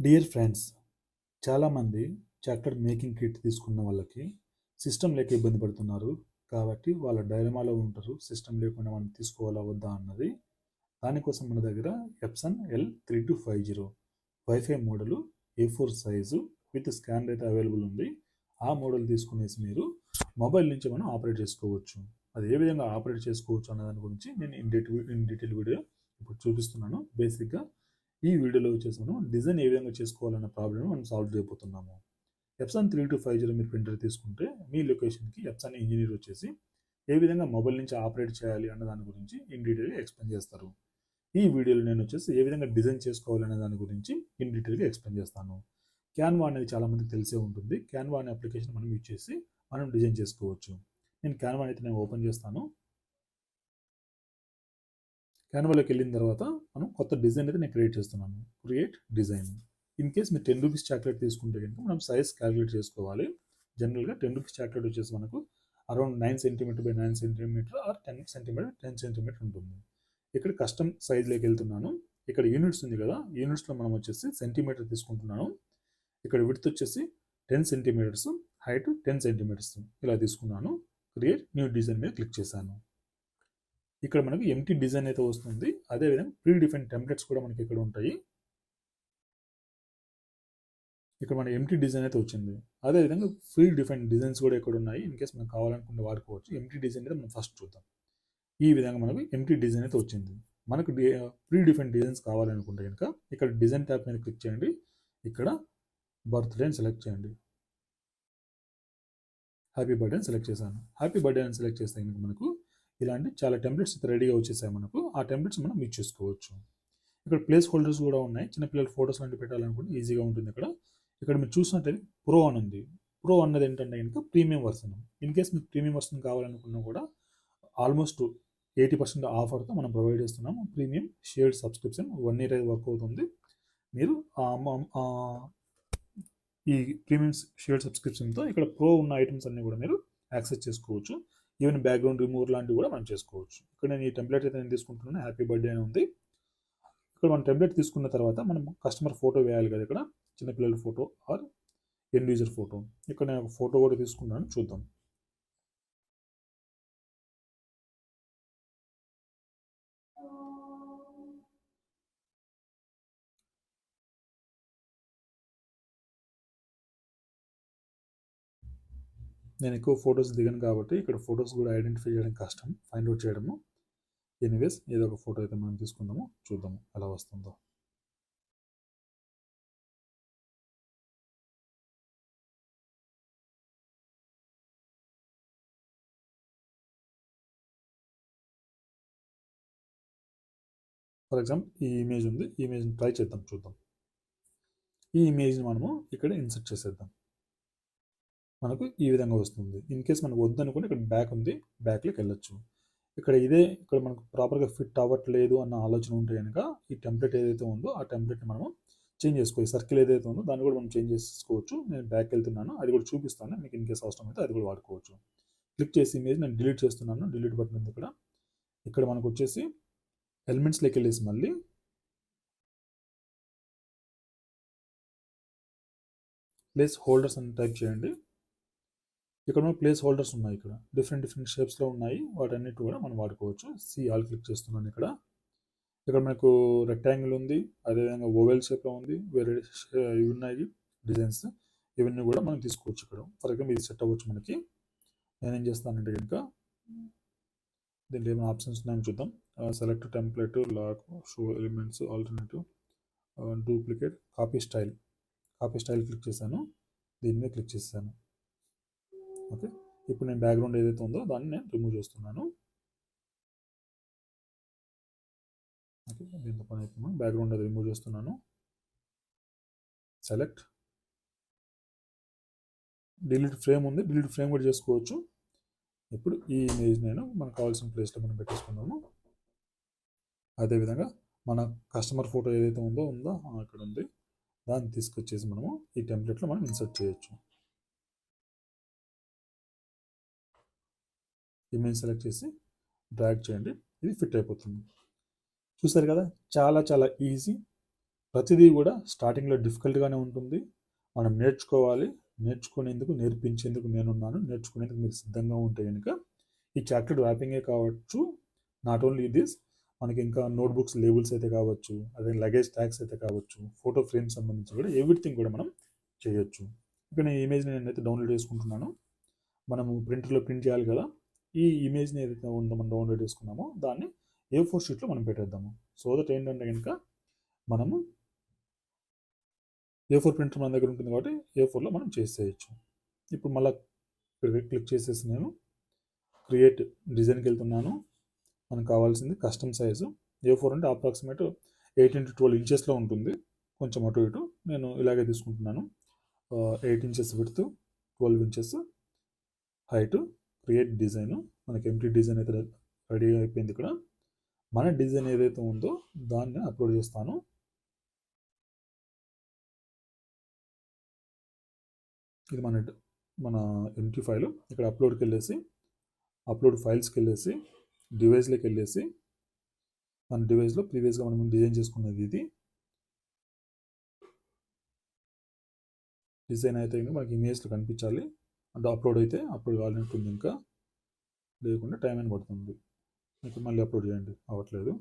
Dear friends చాలామంది chocolate making kit తీసుకున్న వాళ్ళకి సిస్టమ్ లేక ఇబ్బంది పడుతున్నారు. కాబట్టి వాళ్ళ డైలమాలో ఉంటారు. సిస్టమ్ లేకుండా మనం తీసుకోవాలా వద్దా అన్నది దానికోసం మన దగ్గర Epson L three two five zero wifi model A four size with scan అయితే అవైలబుల్ ఉంది. ఆ మోడల్ తీసుకునేసి మీరు మొబైల్ నుంచి మనం ఆపరేట్ చేసుకోవచ్చు. అది ఏ విధంగా ఆపరేట్ చేసుకోవచ్చు అన్న దాని గురించి నేను in detail in detail video ఇప్పుడు చూపిస్తున్నాను. బేసిక్గా ఈ వీడియోలో వచ్చేసి మనం డిజైన్ ఏ విధంగా చేసుకోవాలన్న ప్రాబ్లమ్ మనం సాల్వ్ చేయబోతున్నాము. Epson three two five zero మీరు ప్రింటర్ తీసుకుంటే మీ లొకేషన్కి ఎప్సన్ ఇంజనీర్ వచ్చేసి ఏ విధంగా మొబైల్ నుంచి ఆపరేట్ చేయాలి అన్న దాని గురించి ఇన్ డీటెయిల్గా ఎక్స్ప్లెయిన్ చేస్తారు. ఈ వీడియోలో నేను వచ్చేసి ఏ విధంగా డిజైన్ చేసుకోవాలనే దాని గురించి ఇన్ డీటెయిల్గా ఎక్స్ప్లెయిన్ చేస్తాను. క్యాన్వా అనేది చాలామందికి తెలిసే ఉంటుంది. క్యాన్వా అనే అప్లికేషన్ మనం యూజ్ చేసి మనం డిజైన్ చేసుకోవచ్చు. నేను క్యాన్వా అయితే నేను ఓపెన్ చేస్తాను. క్యాన్వాలోకి వెళ్ళిన తర్వాత మనం కొత్త డిజైన్ అయితే నేను క్రియేట్ చేస్తున్నాను. Create design. ఇన్ కేస్ మీరు టెన్ రూపీస్ చాక్లెట్ తీసుకుంటే కనుక మనం సైజ్ క్యాలిక్యులేట్ చేసుకోవాలి. జనరల్గా టెన్ రూపీస్ చాక్లెట్ వచ్చేసి మనకు around nine centimetre by nine centimetre or ten centimetre ten centimetre ఉంటుంది. ఇక్కడ కస్టమ్ సైజ్లోకి వెళ్తున్నాను. ఇక్కడ యూనిట్స్ ఉంది కదా యూనిట్స్లో మనం వచ్చేసి సెంటీమీటర్ తీసుకుంటున్నాను. ఇక్కడ విడ్త్ వచ్చేసి ten centimetres height ten centimetres. ఇలా తీసుకున్నాను. క్రియేట్ న్యూ డిజైన్ మీద క్లిక్ చేశాను. ఇక్కడ మనకు ఎంటీ డిజైన్ అయితే వస్తుంది. అదేవిధంగా ప్రీ డిఫైన్ టెంప్లెట్స్ కూడా మనకి ఇక్కడ ఉంటాయి. ఇక్కడ మన ఎంటీ డిజైన్ అయితే వచ్చింది. అదేవిధంగా ఫ్రీ డిఫైన్ డిజైన్స్ కూడా ఇక్కడ ఉన్నాయి. ఇన్ కేస్ మనకు కావాలనుకుంటే వాడుకోవచ్చు. ఎంటీ డిజైన్ అయితే మనం ఫస్ట్ చూద్దాం. ఈ విధంగా మనకు ఎంటీ డిజైన్ అయితే వచ్చింది. మనకు ప్రీ డిఫైన్ డిజైన్స్ కావాలనుకుంటే కనుక ఇక్కడ డిజైన్ ట్యాప్ మీద క్లిక్ చేయండి. ఇక్కడ బర్త్డే అని సెలెక్ట్ చేయండి. హ్యాపీ బర్త్డే అని సెలెక్ట్ చేశాను. హ్యాపీ బర్త్డే అని సెలెక్ట్ చేస్తే కనుక మనకు ఇలాంటి చాలా టెంప్లెట్స్ రెడీగా వచ్చేసాయి మనకు. ఆ టెంప్లెట్స్ మనం యూజ్ చేసుకోవచ్చు. ఇక్కడ ప్లేస్ హోల్డర్స్ కూడా ఉన్నాయి. చిన్నపిల్లల ఫొటోస్ లాంటివి పెట్టాలనుకుంటే ఈజీగా ఉంటుంది ఇక్కడ. ఇక్కడ మీరు చూసినట్టయితే ప్రో అని ఉంది. ప్రో అన్నది ఏంటంటే కనుక ప్రీమియం వర్షన్ ఇన్ కేస్ మీకు ప్రీమియం వర్షన్ కావాలనుకున్నా కూడా ఆల్మోస్ట్ ఎయిటీ పర్సెంట్ ఆఫర్తో మనం ప్రొవైడ్ చేస్తున్నాము. Premium shared subscription one year అయితే వర్క్ అవుతుంది. మీరు ఈ ప్రీమియం షేర్డ్ సబ్స్క్రిప్షన్తో ఇక్కడ ప్రో ఉన్న ఐటమ్స్ అన్నీ కూడా మీరు యాక్సెస్ చేసుకోవచ్చు. ఈవెన్ బ్యాక్గ్రౌండ్ రిమూవర్ లాంటివి కూడా మనం చేసుకోవచ్చు. ఇక్కడ నేను ఈ టెంప్లెట్ అయితే నేను తీసుకుంటున్నాను. హ్యాపీ బర్త్డే అని ఉంది. ఇక్కడ మనం టెంప్లెట్ తీసుకున్న తర్వాత మనం కస్టమర్ ఫోటో వేయాలి కదా ఇక్కడ. చిన్నపిల్లల photo or end user photo ఇక్కడ నేను ఒక ఫోటో కూడా తీసుకున్నాను. చూద్దాం. నేను ఎక్కువ ఫొటోస్ దిగాను కాబట్టి ఇక్కడ ఫొటోస్ కూడా ఐడెంటిఫై చేయడం కష్టం ఫైండ్ అవుట్ చేయడము. ఎనీవేస్ ఏదో ఒక ఫోటో అయితే మనం తీసుకుందాము చూద్దాము ఎలా వస్తుందో. ఫర్ ఎగ్జాంపుల్ ఈ ఇమేజ్ ఉంది ఈ ఇమేజ్ని ట్రై చేద్దాం చూద్దాం. ఈ ఇమేజ్ని మనము ఇక్కడ ఇన్సర్ట్ చేసేద్దాం. మనకు ఈ విధంగా వస్తుంది. ఇన్ కేస్ మనకు వద్దనుకుంటే ఇక్కడ బ్యాక్ ఉంది బ్యాక్లోకి వెళ్ళొచ్చు. ఇక్కడ ఇదే ఇక్కడ మనకు ప్రాపర్గా ఫిట్ అవ్వట్లేదు అన్న ఆలోచన ఉంటే కనుక ఈ టెంప్లెట్ ఏదైతే ఉందో ఆ టెంప్లెట్ని మనము చేంజ్ చేసుకోవచ్చు సర్కిల్ ఏదైతే ఉందో దాన్ని కూడా మనం చేంజ్ చేసుకోవచ్చు. నేను బ్యాక్ వెళ్తున్నాను అది కూడా చూపిస్తాను మీకు ఇన్ కేస్ అవసరం అయితే అది కూడా వాడుకోవచ్చు. క్లిక్ చేసి ఇమేజ్ నేను డిలీట్ చేస్తున్నాను డిలీట్ బటన్ ఉంది ఇక్కడ. ఇక్కడ మనకు వచ్చేసి ఎలిమెంట్స్లోకి వెళ్ళేసి మళ్ళీ ప్లేస్ హోల్డర్స్ అని టైప్ చేయండి. ఇక్కడ మనకు ప్లేస్ హోల్డర్స్ ఉన్నాయి ఇక్కడ. డిఫరెంట్ డిఫరెంట్ షేప్స్లో ఉన్నాయి. వాటన్నిటి కూడా మనం వాడుకోవచ్చు. సి ఆల్ క్లిక్ చేస్తున్నాను ఇక్కడ. ఇక్కడ మనకు రెక్టాంగిల్ ఉంది. అదేవిధంగా ఓవెల్ షేప్లో ఉంది. వేరే ఇవి ఉన్నాయి. డిజైన్స్ ఇవన్నీ కూడా మనం తీసుకోవచ్చు ఇక్కడ. ఫర్ ఎగ్జాంపుల్ ఇది సెట్ అవ్వచ్చు మనకి. నేనేం చేస్తానంటే కనుక దీంట్లో ఏమైనా ఆప్షన్స్ ఉన్నాయని చూద్దాం. Select template lock show elements alternative duplicate copy style copy style click చేశాను. దీని మీద క్లిక్ చేశాను. ఓకే? ఇప్పుడు నేను బ్యాక్గ్రౌండ్ ఏదైతే ఉందో దాన్ని నేను రిమూవ్ చేస్తున్నాను. ఓకే దీంతో పని అయిపోయింది. బ్యాక్గ్రౌండ్ అది రిమూవ్ చేస్తున్నాను. సెలెక్ట్. డిలీట్ ఫ్రేమ్ ఉంది. డిలీట్ ఫ్రేమ్ కూడా చేసుకోవచ్చు. ఇప్పుడు ఈ ఇమేజ్ నేను మనకు కావాల్సిన ప్లేస్లో మనం పెట్టేసుకున్నాము అదేవిధంగా మన కస్టమర్ ఫోటో ఏదైతే ఉందో ఉందో? అక్కడ ఉంది. దాన్ని తీసుకొచ్చేసి మనము ఈ టెంప్లెట్లో మనం ఇన్సర్ట్ చేయొచ్చు. ఇమేజ్ సెలెక్ట్ చేసి డ్రాగ్ చేయండి. ఇది ఫిట్ అయిపోతుంది. చూసారు కదా? చాలా చాలా ఈజీ. ప్రతిదీ కూడా స్టార్టింగ్లో డిఫికల్ట్గానే ఉంటుంది. మనం నేర్చుకోవాలి. నేర్చుకునేందుకు నేర్పించేందుకు నేనున్నాను. నేర్చుకునేందుకు మీరు సిద్ధంగా ఉంటే కనుక ఈ చాక్లెట్ ర్యాపింగే కావచ్చు. నాట్ ఓన్లీ దిస్ మనకి ఇంకా నోట్బుక్స్ లేబుల్స్ అయితే కావచ్చు. అదే లగేజ్ ట్యాగ్స్ అయితే కావచ్చు. ఫోటో ఫ్రేమ్ సంబంధించి కూడా ఎవ్రీథింగ్ కూడా మనం చేయొచ్చు. ఇక్కడ నేను ఇమేజ్ని నేనైతే డౌన్లోడ్ చేసుకుంటున్నాను. మనము ప్రింటర్లో ప్రింట్ చేయాలి కదా? ఈ ఇమేజ్ని ఏదైతే ఉందో మనం డౌన్లోడ్ చేసుకున్నామో దాన్ని ఏ ఫోర్ షీట్లో మనం పెట్టేద్దాము. సో దట్ ఏంటంటే కనుక మనము ఏ ఫోర్ ప్రింటర్ మన దగ్గర ఉంటుంది కాబట్టి ఏ ఫోర్లో మనం చేసేయచ్చు. ఇప్పుడు మళ్ళీ క్లిక్ చేసేసి నేను క్రియేట్ డిజైన్కి వెళ్తున్నాను. మనకు కావాల్సింది కస్టమ్ సైజు ఏ ఫోర్ అంటే అప్రాక్సిమేట్ ఎయిటీన్ టు ట్వెల్వ్ ఇంచెస్లో ఉంటుంది. కొంచెం అటు ఇటు నేను ఇలాగే తీసుకుంటున్నాను. Eight inches width twelve inches height create design మనకి ఎంటీ డిజైన్ అయితే రెడీ అయిపోయింది ఇక్కడ. మన డిజైన్ ఏదైతే ఉందో దాన్ని అప్లోడ్ చేస్తాను. ఇది మన మన ఎంటీ ఫైల్ ఇక్కడ అప్లోడ్కి వెళ్ళేసి అప్లోడ్ ఫైల్స్కి వెళ్ళేసి డివైస్లోకి వెళ్ళేసి మన డివైస్లో ప్రీవియస్గా మనం డిజైన్ చేసుకున్నది ఇది. డిజైన్ అయితే మనకి ఇమేజ్లో కనిపించాలి. అంటే అప్లోడ్ అయితే అప్లోడ్ కావాలనుకుంది ఇంకా. లేకుండా టైం అని పడుతుంది. మీకు మళ్ళీ అప్లోడ్ చేయండి. అవ్వట్లేదు.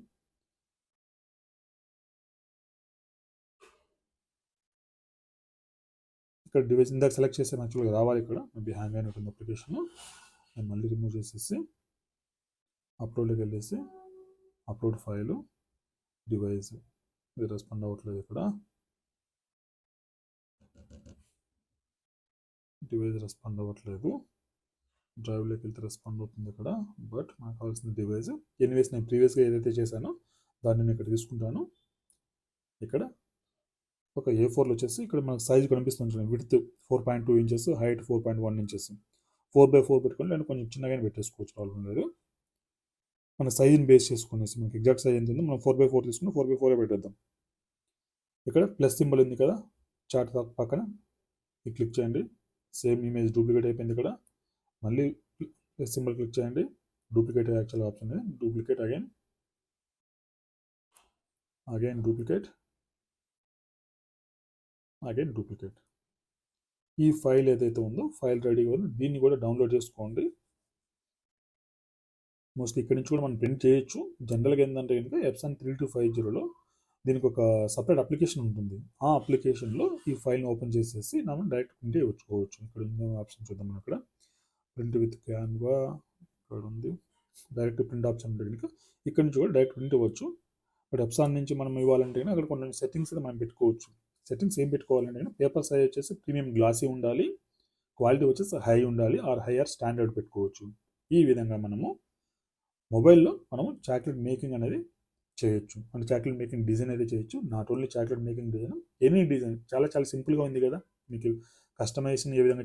ఇక్కడ డివైస్ ఇందాక సెలెక్ట్ చేస్తే యాక్చువల్గా రావాలి ఇక్కడ. మేబీ హ్యాంగ్ అయినట్టుంది అప్లికేషన్ నేను మళ్ళీ రిమూవ్ చేసేసి అప్లోడ్లోకి వెళ్ళేసి అప్లోడ్ ఫైలు డివైస్ ఇది రెస్పాండ్ అవ్వట్లేదు ఇక్కడ. డివైజ్ రెస్పాండ్ అవ్వట్లేదు. డ్రైవ్లోకి వెళ్తే రెస్పాండ్ అవుతుంది ఇక్కడ బట్ నాకు కావాల్సిన డివైస్ ఎనీవేస్ నేను ప్రీవియస్గా ఏదైతే చేశానో దాన్ని నేను ఇక్కడ తీసుకుంటాను. ఇక్కడ ఒక ఏ ఫోర్లో వచ్చేసి ఇక్కడ మనకు సైజ్ కనిపిస్తుంది width four point two inches height four point one inches four by four పెట్టుకొని నేను కొంచెం చిన్నగానే పెట్టేసుకోవచ్చు ప్రాబ్లం లేదు మన సైజ్ని బేస్ చేసుకునేసి మనకి ఎగ్జాక్ట్ సైజ్ ఎంత ఉందో మనం ఫోర్ బై ఫోర్ తీసుకుని ఫోర్ బై ఫోరే పెట్టేద్దాం. ఇక్కడ ప్లస్ సింబల్ ఉంది కదా. చార్ట్ పక్కన. క్లిక్ చేయండి. సేమ్ ఇమేజ్ డూప్లికేట్ అయిపోయింది ఇక్కడ. మళ్ళీ ప్లస్ సింబల్ క్లిక్ చేయండి. Duplicate actual option duplicate again. Again duplicate. Again duplicate. ఈ ఫైల్ ఏదైతే ఉందో ఫైల్ రెడీగా ఉందో దీన్ని కూడా డౌన్లోడ్ చేసుకోండి. మోస్ట్లీ ఇక్కడి నుంచి కూడా మనం ప్రింట్ చేయొచ్చు. జనరల్గా ఏంటంటే కనుక ఎప్సన్ త్రీ టూ ఫైవ్ జీరోలో దీనికి ఒక సపరేట్ అప్లికేషన్ ఉంటుంది. ఆ అప్లికేషన్లో ఈ ఫైల్ని ఓపెన్ చేసేసి మనం డైరెక్ట్ ప్రింట్ వచ్చుకోవచ్చు ఇక్కడ ఉన్న ఆప్షన్ చూద్దాం మనం ఇక్కడ. ప్రింట్ విత్ క్యాన్వా ఇక్కడ ఉంది. డైరెక్ట్ ప్రింట్ ఆప్షన్ ఉంటుంది కనుక. ఇక్కడ నుంచి కూడా డైరెక్ట్ ప్రింట్ ఇవ్వచ్చు. బట్ ఎప్సాన్ నుంచి మనం ఇవ్వాలంటే అక్కడ కొన్ని సెట్టింగ్స్ మనం పెట్టుకోవచ్చు. సెట్టింగ్స్ ఏం పెట్టుకోవాలంటే పేపర్ సైజ్ వచ్చేసి ప్రీమియం గ్లాసీ ఉండాలి. క్వాలిటీ వచ్చేసి హై ఉండాలి. ఆర్ హైయర్ స్టాండర్డ్ పెట్టుకోవచ్చు. ఈ విధంగా మనము మొబైల్లో మనము చాక్లెట్ మేకింగ్ అనేది చేయొచ్చు. అంటే చాక్లెట్ మేకింగ్ డిజైన్ అయితే చేయొచ్చు. Not only chocolate making design any design. చాలా చాలా సింపుల్గా ఉంది కదా. మీకు కస్టమైజేషన్ ఏ విధంగా